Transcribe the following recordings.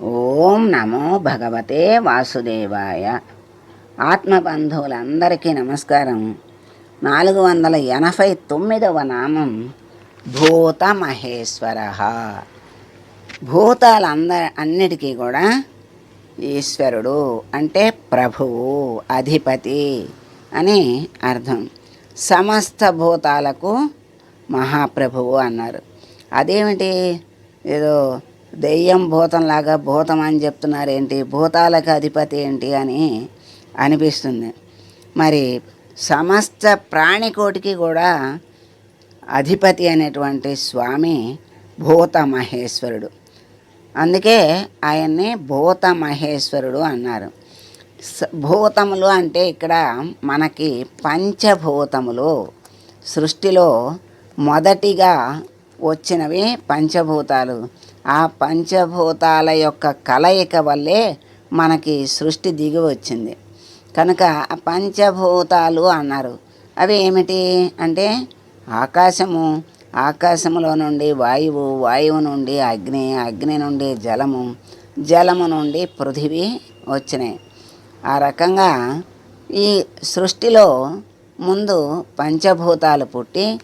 ఓం నమో భగవతే వాసుదేవాయ. ఆత్మబంధువులందరికీ నమస్కారం. నాలుగు వందల ఎనభై తొమ్మిదవ నామం భూత మహేశ్వర భూతాలంద అన్నిటికీ కూడా ఈశ్వరుడు అంటే ప్రభువు అధిపతి అని అర్థం. సమస్త భూతాలకు మహాప్రభువు అన్నారు. అదేమిటి? ఏదో దెయ్యం భూతంలాగా భూతం అని చెప్తున్నారు ఏంటి భూతాలకు అధిపతి ఏంటి అని అనిపిస్తుంది. మరి సమస్త ప్రాణికోటికి కూడా అధిపతి అనేటువంటి స్వామి భూత మహేశ్వరుడు అందుకే ఆయన్ని భూత మహేశ్వరుడు అన్నారు భూతములు అంటే ఇక్కడ మనకి పంచభూతములు. సృష్టిలో మొదటిగా వచ్చినవి పంచభూతాలు. ఆ పంచభూతాల యొక్క కలయిక వల్లే మనకి సృష్టి దిగి వచ్చింది. కనుక ఆ పంచభూతాలు అన్నారు. అవి ఏమిటి? అంటే ఆకాశము ఆకాశములో నుండి వాయువు వాయువు నుండి అగ్ని అగ్ని నుండి జలము జలము నుండి పృథివీ వచ్చినాయి. ఆ రకంగా ఈ సృష్టిలో ముందు పంచభూతాలు పుట్టి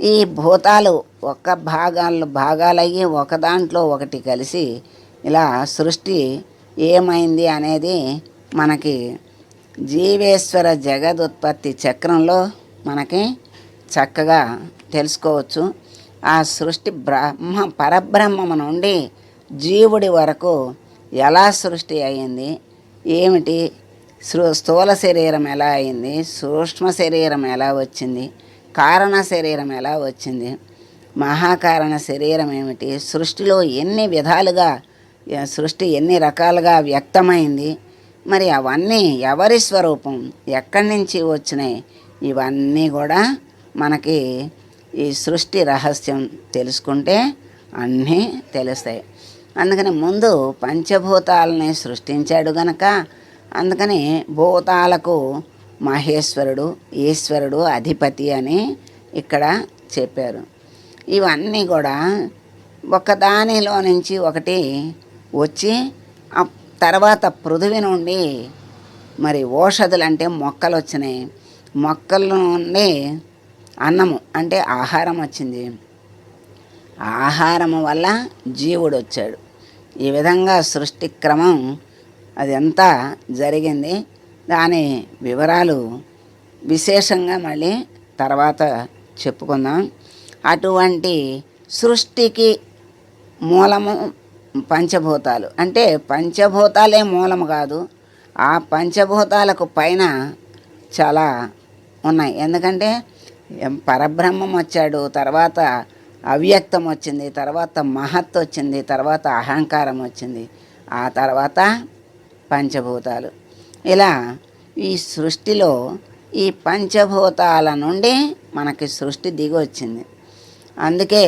ఈ భూతాలు ఒక్క భాగాలు భాగాలయ్యి ఒక దాంట్లో ఒకటి కలిసి ఇలా సృష్టి ఏమైంది అనేది మనకి జీవేశ్వర జగదుత్పత్తి చక్రంలో మనకి చక్కగా తెలుసుకోవచ్చు. ఆ సృష్టి బ్రహ్మ పరబ్రహ్మము నుండి జీవుడి వరకు ఎలా సృష్టి అయింది? ఏమిటి? స్థూల శరీరం ఎలా అయింది? సూక్ష్మ శరీరం ఎలా వచ్చింది? కారణ శరీరం ఎలా వచ్చింది? మహాకారణ శరీరం ఏమిటి? సృష్టిలో ఎన్ని విధాలుగా సృష్టి ఎన్ని రకాలుగా వ్యక్తమైంది? మరి అవన్నీ ఎవరి స్వరూపం? ఎక్కడి నుంచి వచ్చినాయి? ఇవన్నీ కూడా మనకి ఈ సృష్టి రహస్యం తెలుసుకుంటే అన్నీ తెలుస్తాయి. అందుకని ముందు పంచభూతాలని సృష్టించాడు గనక అందుకని భూతాలకు మహేశ్వరుడు ఈశ్వరుడు అధిపతి అని ఇక్కడ చెప్పారు. ఇవన్నీ కూడా ఒకదానిలో నుంచి ఒకటి వచ్చి ఆ తర్వాత పృథివీ నుండి మరి ఓషధులు అంటే మొక్కలు వచ్చినాయి మొక్కల నుండి అన్నము అంటే ఆహారం వచ్చింది. ఆహారము వల్ల జీవుడు వచ్చాడు. ఈ విధంగా సృష్టి క్రమం అదంతా జరిగింది. దాని వివరాలు విశేషంగా మళ్ళీ తర్వాత చెప్పుకుందాం. అటువంటి సృష్టికి మూలము పంచభూతాలు. అంటే పంచభూతాలే మూలము కాదు ఆ పంచభూతాలకు పైన చాలా ఉన్నాయి. ఎందుకంటే పరబ్రహ్మం వచ్చాడు తర్వాత అవ్యక్తం వచ్చింది తర్వాత మహత్ వచ్చింది తర్వాత అహంకారం వచ్చింది ఆ తర్వాత పంచభూతాలు. ఇలా ఈ సృష్టిలో ఈ పంచభూతాల నుండి మనకి సృష్టి దిగొచ్చింది. అందుకే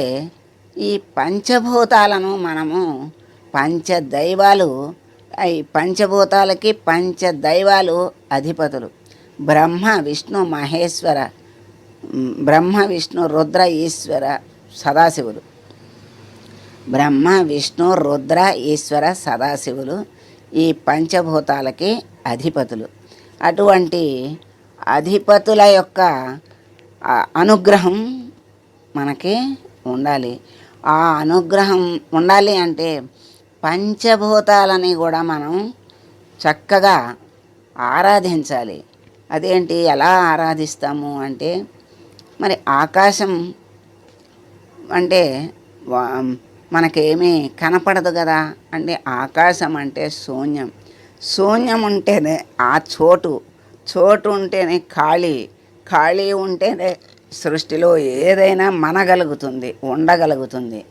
ఈ పంచభూతాలను మనము పంచదైవాలు ఈ పంచభూతాలకి పంచదైవాలు అధిపతులు. బ్రహ్మ విష్ణు మహేశ్వర బ్రహ్మ విష్ణు రుద్ర ఈశ్వర సదాశివులు. బ్రహ్మ విష్ణు రుద్ర ఈశ్వర సదాశివులు ఈ పంచభూతాలకి అధిపతులు. అటువంటి అధిపతుల యొక్క అనుగ్రహం మనకి ఉండాలి. ఆ అనుగ్రహం ఉండాలి అంటే పంచభూతాలని కూడా మనం చక్కగా ఆరాధించాలి. అదేంటి? ఎలా ఆరాధిస్తాము అంటే మరి ఆకాశం అంటే వా- మనకేమీ కనపడదు కదా. అంటే ఆకాశం అంటే శూన్యం. శూన్యం ఉంటేనే ఆ చోటు చోటు ఉంటేనే ఖాళీ ఖాళీ ఉంటేనే సృష్టిలో ఏదైనా మనగలుగుతుంది ఉండగలుగుతుంది.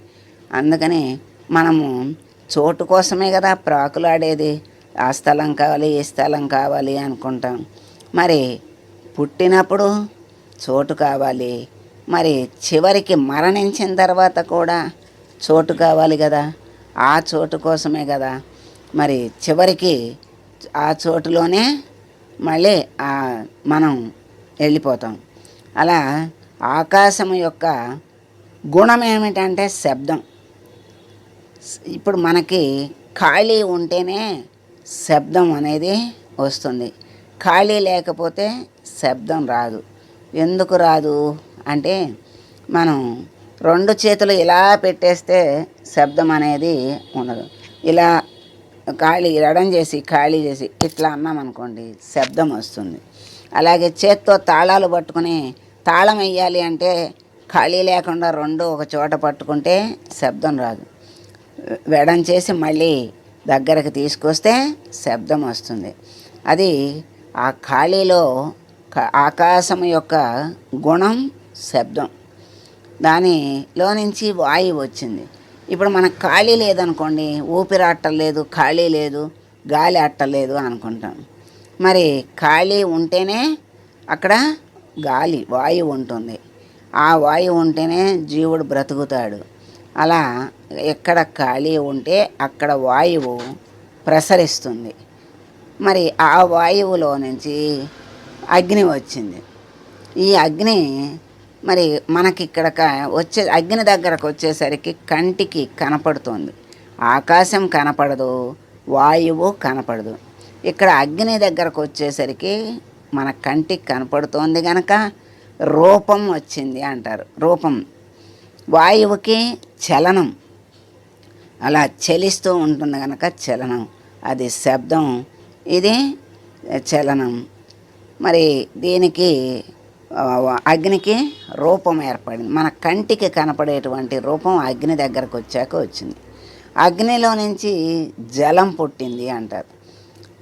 అందుకని మనము చోటు కోసమే కదా ప్రాకులాడేది. ఆ స్థలం కావాలి ఈ స్థలం కావాలి అనుకుంటాం. మరి పుట్టినప్పుడు చోటు కావాలి. మరి చివరికి మరణించిన తర్వాత కూడా చోటు కావాలి కదా. ఆ చోటు కోసమే కదా. మరి చివరికి ఆ చోటులోనే మళ్ళీ ఆ మనం వెళ్ళిపోతాం. అలా ఆకాశం యొక్క గుణం ఏమిటంటే శబ్దం. ఇప్పుడు మనకి ఖాళీ ఉంటేనే శబ్దం అనేది వస్తుంది. ఖాళీ లేకపోతే శబ్దం రాదు. ఎందుకు రాదు? అంటే మనం రెండు చేతులు ఇలా పెట్టేస్తే శబ్దం అనేది ఉండదు. ఇలా ఖాళీ రడం చేసి ఖాళీ చేసి ఇట్లా అన్నామనుకోండి శబ్దం వస్తుంది. అలాగే చేత్తో తాళాలు పట్టుకుని తాళం వేయాలి అంటే ఖాళీ లేకుండా రెండు ఒక చోట పట్టుకుంటే శబ్దం రాదు. వెడం చేసి మళ్ళీ దగ్గరకు తీసుకొస్తే శబ్దం వస్తుంది. అది ఆ ఖాళీలో ఆకాశం యొక్క గుణం శబ్దం. దానిలో నుంచి వాయువు వచ్చింది. ఇప్పుడు మనకు ఖాళీ లేదనుకోండి ఊపిరి అట్టలేదు ఖాళీ లేదు గాలి అట్టలేదు అనుకుంటాం. మరి ఖాళీ ఉంటేనే అక్కడ గాలి వాయువు ఉంటుంది. ఆ వాయువు ఉంటేనే జీవుడు బ్రతుకుతాడు. అలా ఎక్కడ ఖాళీ ఉంటే అక్కడ వాయువు ప్రసరిస్తుంది. మరి ఆ వాయువులో నుంచి అగ్ని వచ్చింది. ఈ అగ్ని మరి మనకి ఇక్కడ వచ్చే అగ్ని దగ్గరకు వచ్చేసరికి కంటికి కనపడుతుంది. ఆకాశం కనపడదు వాయువు కనపడదు. ఇక్కడ అగ్ని దగ్గరకు వచ్చేసరికి మన కంటికి కనపడుతోంది కనుక రూపం వచ్చింది అంటారు. రూపం. వాయువుకి చలనం. అలా చలిస్తూ ఉంటుంది కనుక చలనం. అది శబ్దం. ఇది చలనం. మరి దీనికి అగ్నికి రూపం ఏర్పడింది. మన కంటికి కనపడేటువంటి రూపం అగ్ని దగ్గరకు వచ్చాక వచ్చింది. అగ్నిలో నుంచి జలం పుట్టింది అంటారు.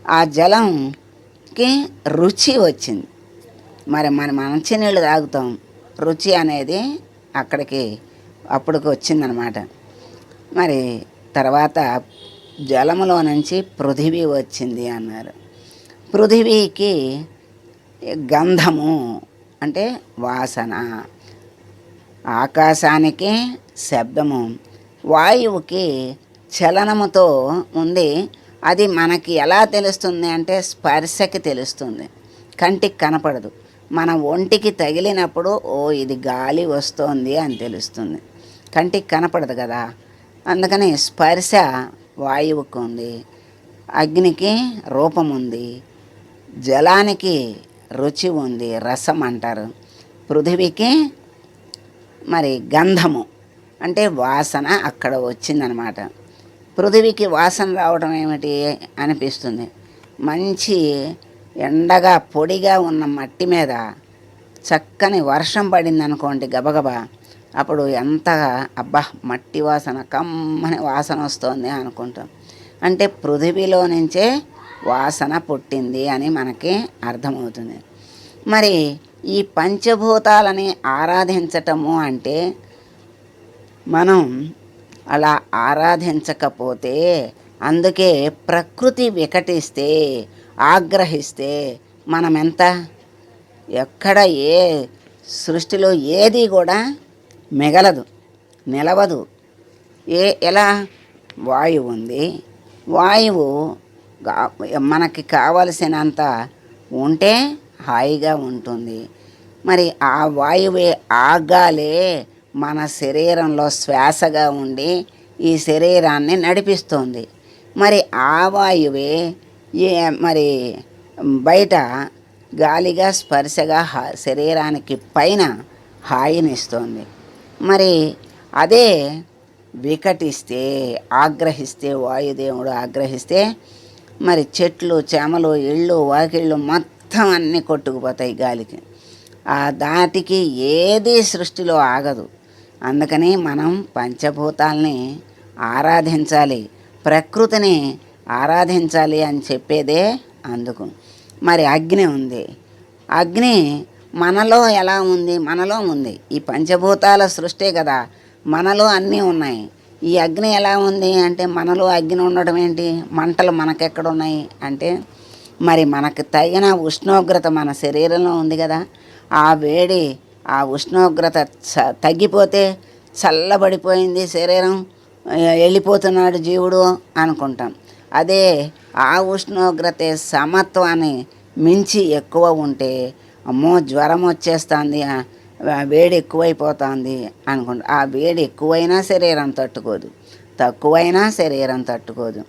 ఆ జలంకి రుచి వచ్చింది. మరి మన మంచినీళ్ళు తాగుతాం. రుచి అనేది అక్కడికి అప్పటికి వచ్చిందనమాట. మరి తర్వాత జలములో నుంచి పృథివీ వచ్చింది అన్నారు. పృథివీకి గంధము అంటే వాసన. ఆకాశానికి శబ్దము. వాయువుకి చలనముతో ఉంది. అది మనకి ఎలా తెలుస్తుంది అంటే స్పర్శకి తెలుస్తుంది. కంటికి కనపడదు. మన ఒంటికి తగిలినప్పుడు ఓ ఇది గాలి వస్తోంది అని తెలుస్తుంది. కంటికి కనపడదు కదా. అందుకని స్పర్శ వాయువుకు ఉంది. అగ్నికి రూపం ఉంది. జలానికి రుచి ఉంది రసం అంటారు. పృథివీకి మరి గంధము అంటే వాసన అక్కడ వచ్చిందనమాట. పృథివీకి వాసన రావడం ఏమిటి అనిపిస్తుంది? మంచి ఎండగా పొడిగా ఉన్న మట్టి మీద చక్కని వర్షం పడిందనుకోండి గబగబా అప్పుడు ఎంత అబ్బా మట్టి వాసన కమ్మని వాసన వస్తుంది అనుకుంటాం. అంటే పృథివీలో నుంచే వాసన పుట్టింది అని మనకి అర్థమవుతుంది. మరి ఈ పంచభూతాలని ఆరాధించటము అంటే మనం అలా ఆరాధించకపోతే అందుకే ప్రకృతి వికటిస్తే ఆగ్రహిస్తే మనం ఎంత ఎక్కడ ఏ సృష్టిలో ఏది కూడా మిగలదు నిలవదు. ఏ ఎలా? వాయువు ఉంది. వాయువు మనకి కావలసినంత ఉంటే హాయిగా ఉంటుంది. మరి ఆ వాయువే ఆగాలే మన శరీరంలో శ్వాసగా ఉండి ఈ శరీరాన్ని నడిపిస్తుంది. మరి ఆ వాయువే ఏ మరి బయట గాలిగా స్పర్శగా శరీరానికి పైన హాయినిస్తుంది. మరి అదే వికటిస్తే ఆగ్రహిస్తే వాయుదేవుడు ఆగ్రహిస్తే మరి చెట్లు చేమలు ఇళ్ళు వాకిళ్ళు మొత్తం అన్నీ కొట్టుకుపోతాయి గాలికి. ఆ దాటికి ఏది సృష్టిలో ఆగదు. అందుకని మనం పంచభూతాల్ని ఆరాధించాలి. ప్రకృతిని ఆరాధించాలి అని చెప్పేదే అందుకు. మరి అగ్ని ఉంది. అగ్ని మనలో ఎలా ఉంది? మనలో ఉంది. ఈ పంచభూతాల సృష్టి కదా. మనలో అన్నీ ఉన్నాయి. ఈ అగ్ని ఎలా ఉంది అంటే మనలో అగ్ని ఉండడం ఏంటి? మంటలు మనకెక్కడ ఉన్నాయి అంటే మరి మనకు తగిన ఉష్ణోగ్రత మన శరీరంలో ఉంది కదా. ఆ వేడి ఆ ఉష్ణోగ్రత తగ్గిపోతే చల్లబడిపోయింది శరీరం వెళ్ళిపోతున్నాడు జీవుడు అనుకుంటాం. అదే ఆ ఉష్ణోగ్రత సమత్వాన్ని మించి ఎక్కువ ఉంటే అమ్మో జ్వరం వచ్చేస్తుంది. వేడి ఎక్కువైపోతుంది అనుకుంటా ఆ వేడి ఎక్కువైనా శరీరం తట్టుకోదు. తక్కువైనా శరీరం తట్టుకోదు.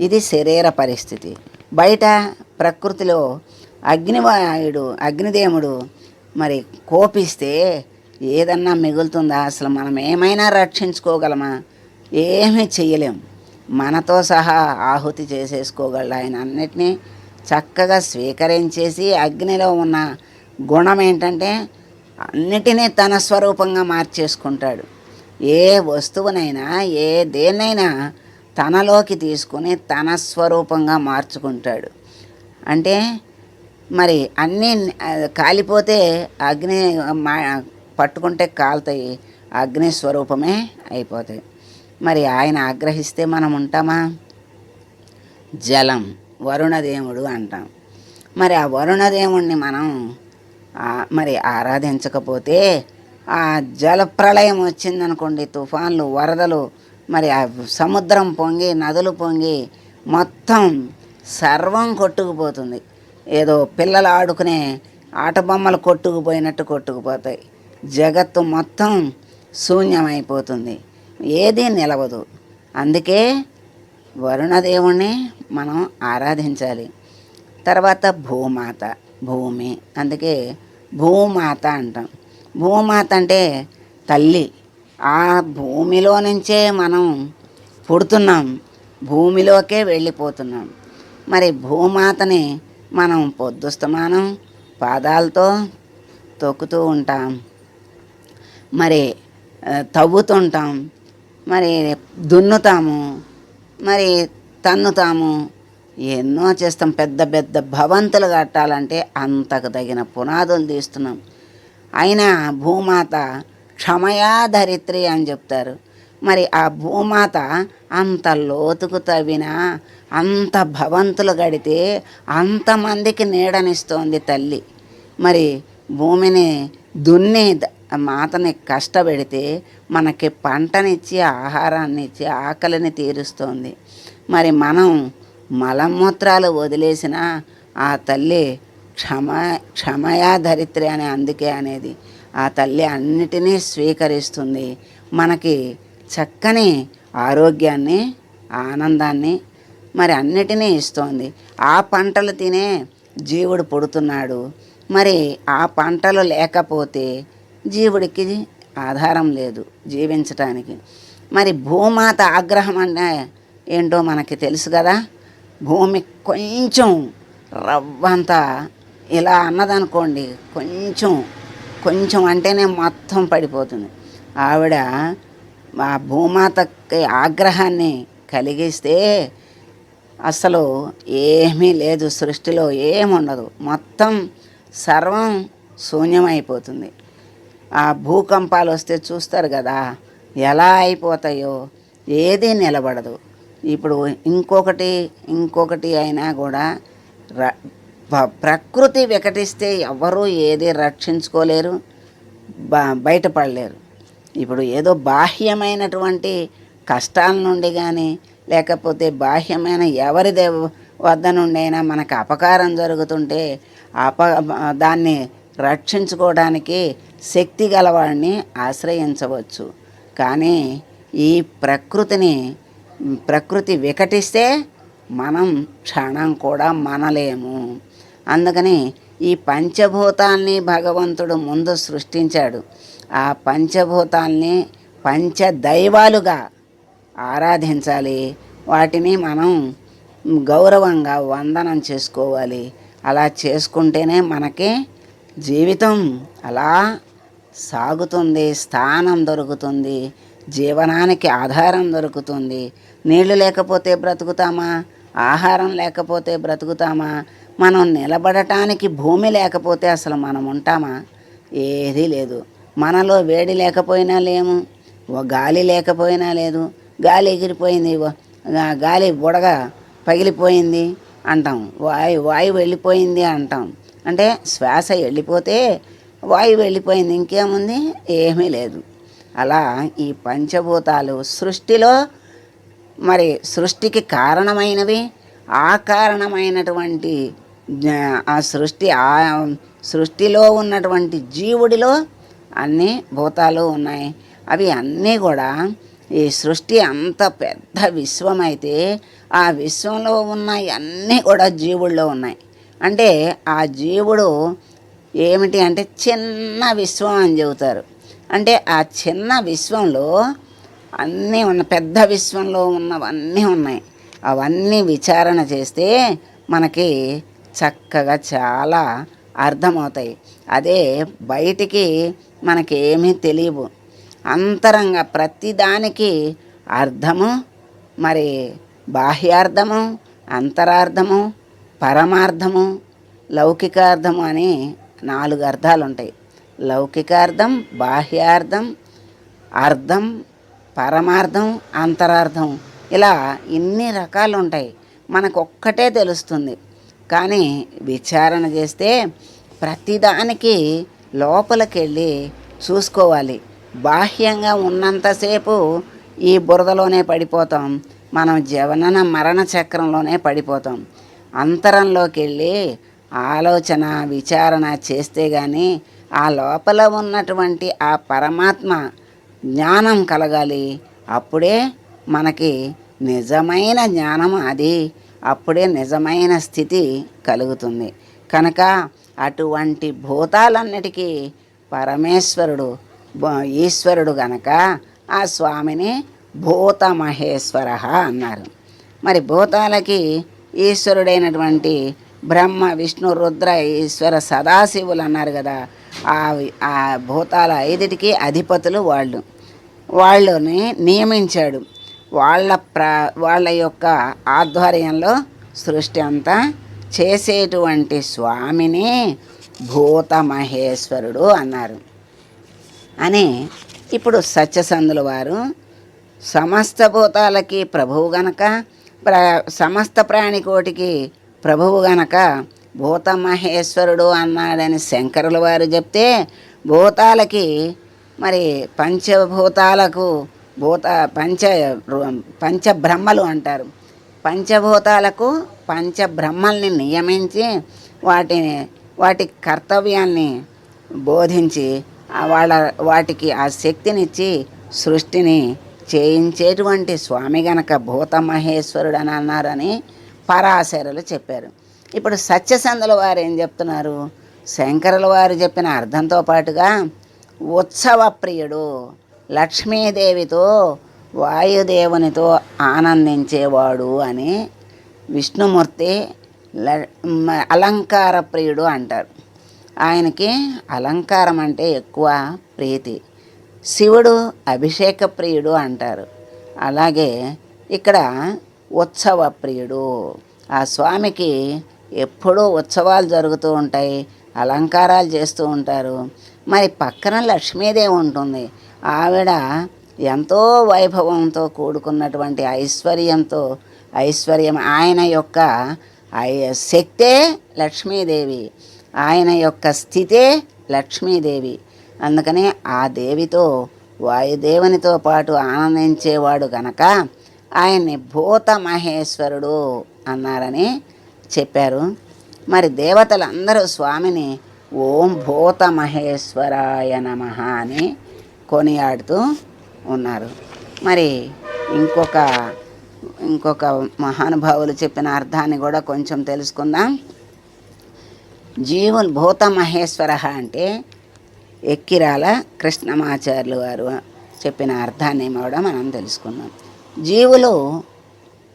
ఇది శరీర పరిస్థితి. బయట ప్రకృతిలో అగ్నివాయుడు అగ్నిదేవుడు మరి కోపిస్తే ఏదన్నా మిగులుతుందా? అసలు మనం ఏమైనా రక్షించుకోగలమా? ఏమీ చెయ్యలేం. మనతో సహా ఆహుతి చేసేసుకోగలడు ఆయన అన్నిటినీ చక్కగా స్వీకరించేసి అగ్నిలో ఉన్న గుణం ఏంటంటే అన్నిటినీ తన స్వరూపంగా మార్చేసుకుంటాడు. ఏ వస్తువునైనా ఏ దేన్నైనా తనలోకి తీసుకుని తన స్వరూపంగా మార్చుకుంటాడు. అంటే మరి అన్నీ కాలిపోతే అగ్ని మా పట్టుకుంటే కాలుతాయి అగ్ని స్వరూపమే అయిపోతాయి. మరి ఆయన ఆగ్రహిస్తే మనం ఉంటామా? జలం వరుణదేవుడు అంటాం. మరి ఆ వరుణదేవుణ్ణి మనం మరి ఆరాధించకపోతే ఆ జల ప్రళయం వచ్చిందనుకోండి తుఫాన్లు వరదలు మరి ఆ సముద్రం పొంగి నదులు పొంగి మొత్తం సర్వం కొట్టుకుపోతుంది. ఏదో పిల్లలు ఆడుకునే ఆట బొమ్మలు కొట్టుకుపోయినట్టు కొట్టుకుపోతాయి. జగత్తు మొత్తం శూన్యమైపోతుంది. ఏదీ నిలవదు. అందుకే వరుణదేవుణ్ణి మనం ఆరాధించాలి. తర్వాత భూమాత. భూమి. అందుకే భూమాత అంటాం. భూమాత అంటే తల్లి. ఆ భూమిలో నుంచే మనం పుడుతున్నాం. భూమిలోకే వెళ్ళిపోతున్నాం. మరి భూమాతని మనం పొద్దుస్తమానం పాదాలతో తొక్కుతూ ఉంటాం. మరి తవ్వుతుంటాం. మరి దున్నుతాము. మరి తన్నుతాము. ఎన్నో చేస్తాం. పెద్ద పెద్ద భవంతులు కట్టాలంటే అంతకు తగిన పునాదులు తీస్తున్నాం. అయినా భూమాత క్షమయా ధరిత్రి అని చెప్తారు. మరి ఆ భూమాత అంత లోతుకు తవ్వినా అంత భవంతులు గడితే అంతమందికి నీడనిస్తోంది తల్లి. మరి భూమిని దున్ని మాతని కష్టపెడితే మనకి పంటనిచ్చి ఆహారాన్ని ఇచ్చి ఆకలిని తీరుస్తోంది. మరి మనం మలమూత్రాలు వదిలేసిన ఆ తల్లి క్షమ క్షమయా ధరిత్రి అనే అందుకే అనేది. ఆ తల్లి అన్నిటినీ స్వీకరిస్తుంది. మనకి చక్కని ఆరోగ్యాన్ని ఆనందాన్ని మరి అన్నిటినీ ఇస్తోంది. ఆ పంటలు తినే జీవుడు పుడుతున్నాడు. మరి ఆ పంటలు లేకపోతే జీవుడికి ఆధారం లేదు జీవించటానికి. మరి భూమాత ఆగ్రహం అంటే ఏంటో మనకి తెలుసు కదా? భూమి కొంచెం రవ్వంత ఇలా అన్నదనుకోండి కొంచెం కొంచెం అంటేనే మొత్తం పడిపోతుంది. ఆవిడ ఆ భూమాతకి ఆగ్రహాన్ని కలిగిస్తే అసలు ఏమీ లేదు సృష్టిలో ఏముండదు మొత్తం సర్వం శూన్యమైపోతుంది. ఆ భూకంపాలు వస్తే చూస్తారు కదా ఎలా అయిపోతాయో ఏది నిలబడదు. ఇప్పుడు ఇంకొకటి ఇంకొకటి అయినా కూడా ర ప- ప్రకృతి వికటిస్తే ఎవరూ ఏది రక్షించుకోలేరు బ బయటపడలేరు. ఇప్పుడు ఏదో బాహ్యమైనటువంటి కష్టాల నుండి కానీ లేకపోతే బాహ్యమైన ఎవరి దేవ వద్ద నుండి అయినా మనకు అపకారం జరుగుతుంటే అప దాన్ని రక్షించుకోవడానికి శక్తి గలవాడిని ఆశ్రయించవచ్చు. కానీ ఈ ప్రకృతిని ప్రకృతి వికటిస్తే మనం క్షణం కూడా మనలేము. అందుకని ఈ పంచభూతాల్ని భగవంతుడు ముందు సృష్టించాడు. ఆ పంచభూతాల్ని పంచదైవాలుగా ఆరాధించాలి. వాటిని మనం గౌరవంగా వందనం చేసుకోవాలి. అలా చేసుకుంటేనే మనకి జీవితం అలా సాగుతుంది స్థానం దొరుకుతుంది జీవనానికి ఆధారం దొరుకుతుంది. నీళ్ళు లేకపోతే బ్రతుకుతామా? ఆహారం లేకపోతే బ్రతుకుతామా? మనం నిలబడటానికి భూమి లేకపోతే అసలు మనం ఉంటామా? ఏదీ లేదు. మనలో వేడి లేకపోయినా లేము. ఓ గాలి లేకపోయినా లేదు. గాలి ఎగిరిపోయింది. గాలి బుడగ పగిలిపోయింది అంటాం. వాయు వాయువు వెళ్ళిపోయింది అంటాం. అంటే శ్వాస వెళ్ళిపోతే వాయువు వెళ్ళిపోయింది. ఇంకేముంది? ఏమీ లేదు. అలా ఈ పంచభూతాలు సృష్టిలో మరి సృష్టికి కారణమైనవి ఆ కారణమైనటువంటి జ్ఞా- ఆ సృష్టి ఆ సృష్టిలో ఉన్నటువంటి జీవుడిలో అన్ని భూతాలు ఉన్నాయి. అవి అన్నీ కూడా ఈ సృష్టి అంత పెద్ద విశ్వం అయితే ఆ విశ్వంలో ఉన్న అన్నీ కూడా జీవుల్లో ఉన్నాయి. అంటే ఆ జీవుడు ఏమిటి అంటే చిన్న విశ్వం అని చెబుతారు. అంటే ఆ చిన్న విశ్వంలో అన్నీ ఉన్న పెద్ద విశ్వంలో ఉన్నవన్నీ ఉన్నాయి. అవన్నీ విచారణ చేస్తే మనకి చక్కగా చాలా అర్థమవుతాయి. అదే బయటికి మనకేమీ తెలియవు. అంతరంగ ప్రతిదానికి అర్థము మరి బాహ్యార్థము అంతరార్థము పరమార్థము లౌకికార్థము అని నాలుగు అర్థాలు ఉంటాయి లౌకికార్థం బాహ్యార్థం అర్థం పరమార్థం అంతరార్థం ఇలా ఇన్ని రకాలు ఉంటాయి మనకు ఒక్కటే తెలుస్తుంది. కానీ విచారణ చేస్తే ప్రతిదానికి లోపలికెళ్ళి చూసుకోవాలి. బాహ్యంగా ఉన్నంతసేపు ఈ బురదలోనే పడిపోతాం. మనం జవనన మరణ చక్రంలోనే పడిపోతాం. అంతరంలోకి వెళ్ళి ఆలోచన విచారణ చేస్తే కానీ ఆ లోపల ఉన్నటువంటి ఆ పరమాత్మ జ్ఞానం కలగాలి. అప్పుడే మనకి నిజమైన జ్ఞానం అది. అప్పుడే నిజమైన స్థితి కలుగుతుంది. కనుక అటువంటి భూతాలన్నిటికీ పరమేశ్వరుడు ఈశ్వరుడు గనక ఆ స్వామిని భూత మహేశ్వర అన్నారు. మరి భూతాలకి ఈశ్వరుడైనటువంటి బ్రహ్మ విష్ణు రుద్ర ఈశ్వర సదాశివులు అన్నారు కదా. ఆ ఆ భూతాల ఐదుటికి అధిపతులు వాళ్ళు. వాళ్ళని నియమించాడు. వాళ్ళ ప్ర వాళ్ళ యొక్క ఆధ్వర్యంలో సృష్టి అంతా చేసేటువంటి స్వామిని భూత మహేశ్వరుడు అన్నారు. అని ఇప్పుడు సత్యసంధుల వారు సమస్త భూతాలకి ప్రభువు గనక ప్ర సమస్త ప్రాణికోటికి ప్రభువు గనక భూతమహేశ్వరుడు అన్నాడని శంకరుల వారు చెప్తే భూతాలకి మరి పంచభూతాలకు భూత పంచ పంచబ్రహ్మలు అంటారు. పంచభూతాలకు పంచబ్రహ్మల్ని నియమించి వాటిని వాటి కర్తవ్యాన్ని బోధించి వాళ్ళ వాటికి ఆ శక్తినిచ్చి సృష్టిని చేయించేటువంటి స్వామి గనక భూత మహేశ్వరుడు అని అన్నారని పరాశరులు చెప్పారు. ఇప్పుడు సత్యసంధుల వారు ఏం చెప్తున్నారు? శంకరుల వారు చెప్పిన అర్థంతో పాటుగా ఉత్సవ ప్రియుడు లక్ష్మీదేవితో వాయుదేవునితో ఆనందించేవాడు అని విష్ణుమూర్తి ల- అలంకార ప్రియుడు అంటారు. ఆయనకి అలంకారం అంటే ఎక్కువ ప్రీతి. శివుడు అభిషేక ప్రియుడు అంటారు. అలాగే ఇక్కడ ఉత్సవ ప్రియుడు. ఆ స్వామికి ఎప్పుడూ ఉత్సవాలు జరుగుతూ ఉంటాయి అలంకారాలు చేస్తూ ఉంటారు. మరి పక్కన లక్ష్మీదేవి ఉంటుంది. ఆవిడ ఎంతో వైభవంతో కూడుకున్నటువంటి ఐశ్వర్యంతో ఐశ్వర్యం ఆయన యొక్క శక్తే లక్ష్మీదేవి. ఆయన యొక్క స్థితే లక్ష్మీదేవి. అందుకని ఆ దేవితో వాయుదేవునితో పాటు ఆనందించేవాడు గనక ఆయన్ని భూత మహేశ్వరుడు అన్నారని చెప్పారు. మరి దేవతలందరూ స్వామిని ఓం భూత మహేశ్వరాయ నమ అని కొనియాడుతూ ఉన్నారు. మరి ఇంకొక ఇంకొక మహానుభావులు చెప్పిన అర్థాన్ని కూడా కొంచెం తెలుసుకుందాం. జీవులు భూత మహేశ్వర అంటే ఎక్కిరాల కృష్ణమాచార్యులు వారు చెప్పిన అర్థాన్ని కూడా మనం తెలుసుకుందాం. జీవులు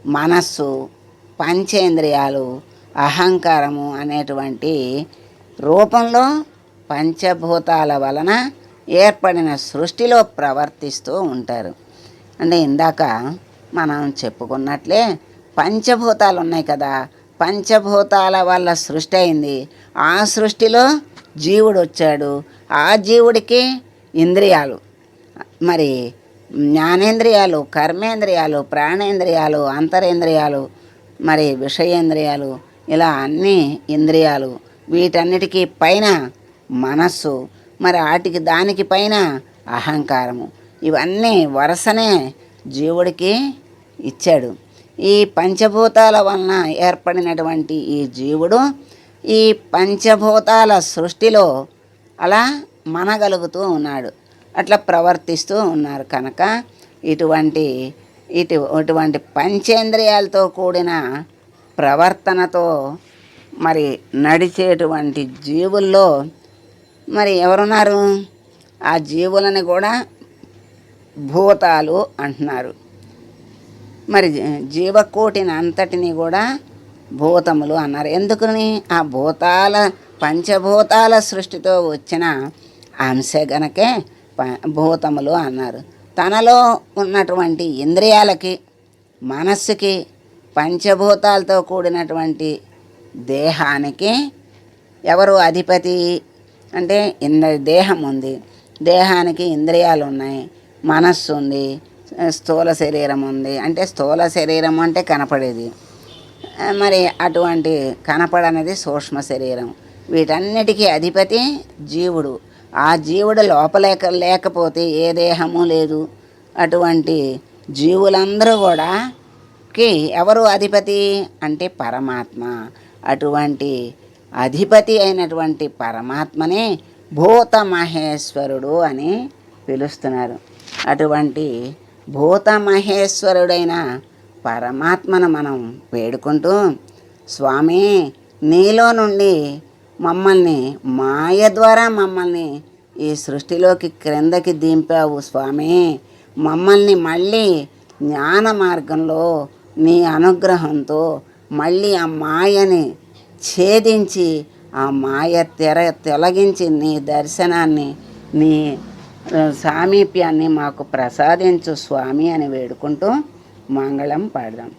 మనస్సు పంచేంద్రియాలు అహంకారము అనేటువంటి రూపంలో పంచభూతాల వలన ఏర్పడిన సృష్టిలో ప్రవర్తిస్తూ ఉంటారు. అంటే ఇందాక మనం చెప్పుకున్నట్లే పంచభూతాలు ఉన్నాయి కదా పంచభూతాల వల్ల సృష్టి అయింది. ఆ సృష్టిలో జీవుడు వచ్చాడు. ఆ జీవుడికి ఇంద్రియాలు. మరి జ్ఞానేంద్రియాలు కర్మేంద్రియాలు ప్రాణేంద్రియాలు అంతరేంద్రియాలు మరి విషయేంద్రియాలు ఇలా అన్ని ఇంద్రియాలు వీటన్నిటికీ పైన మనస్సు మరి వాటికి దానికి పైన అహంకారము. ఇవన్నీ వరుసనే జీవుడికి ఇచ్చాడు. ఈ పంచభూతాల వలన ఏర్పడినటువంటి ఈ జీవుడు ఈ పంచభూతాల సృష్టిలో అలా మనగలుగుతూ ఉన్నాడు. అట్లా ప్రవర్తిస్తూ ఉన్నారు కనుక ఇటువంటి ఇటు ఇటువంటి పంచేంద్రియాలతో కూడిన ప్రవర్తనతో మరి నడిచేటువంటి జీవుల్లో మరి ఎవరున్నారు? ఆ జీవులని కూడా భూతాలు అంటున్నారు. మరి జీవకోటిని అంతటిని కూడా భూతములు అన్నారు. ఎందుకని? ఆ భూతాల పంచభూతాల సృష్టితో వచ్చిన అంశ గనకే ప- భూతములు అన్నారు. తనలో ఉన్నటువంటి ఇంద్రియాలకి మనస్సుకి పంచభూతాలతో కూడినటువంటి దేహానికి ఎవరు అధిపతి? అంటే ఇంద్ర దేహం ఉంది. దేహానికి ఇంద్రియాలు ఉన్నాయి. మనస్సు ఉంది. స్థూల శరీరం ఉంది. అంటే స్థూల శరీరం అంటే కనపడేది. మరి అటువంటి కనపడనేది సూక్ష్మ శరీరం. వీటన్నిటికీ అధిపతి జీవుడు. ఆ జీవుడు లోపలేక లేకపోతే ఏ దేహము లేదు. అటువంటి జీవులందరూ కూడా కి ఎవరు అధిపతి అంటే పరమాత్మ. అటువంటి అధిపతి అయినటువంటి పరమాత్మనే భూత మహేశ్వరుడు అని పిలుస్తున్నారు. అటువంటి భూత మహేశ్వరుడైన పరమాత్మను మనం వేడుకుంటూ స్వామి నీలో నుండి మమ్మల్ని మాయ ద్వారా మమ్మల్ని ఈ సృష్టిలోకి క్రిందకి దింపావు స్వామి. మమ్మల్ని మళ్ళీ జ్ఞాన మార్గంలో నీ అనుగ్రహంతో మళ్ళీ ఆ మాయని ఛేదించి ఆ మాయ తెర తొలగించి నీ దర్శనాన్ని నీ సామీప్యాన్ని మాకు ప్రసాదించు స్వామి అని వేడుకుంటూ మంగళం పాడదాం.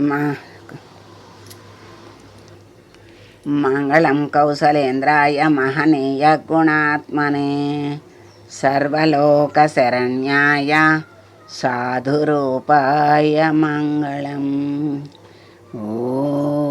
మా మంగళం కౌశలేంద్రాయ మహనీయ గుణాత్మనే. సర్వలోక శరణ్యాయ సాధురూపాయ మంగళం. ఓ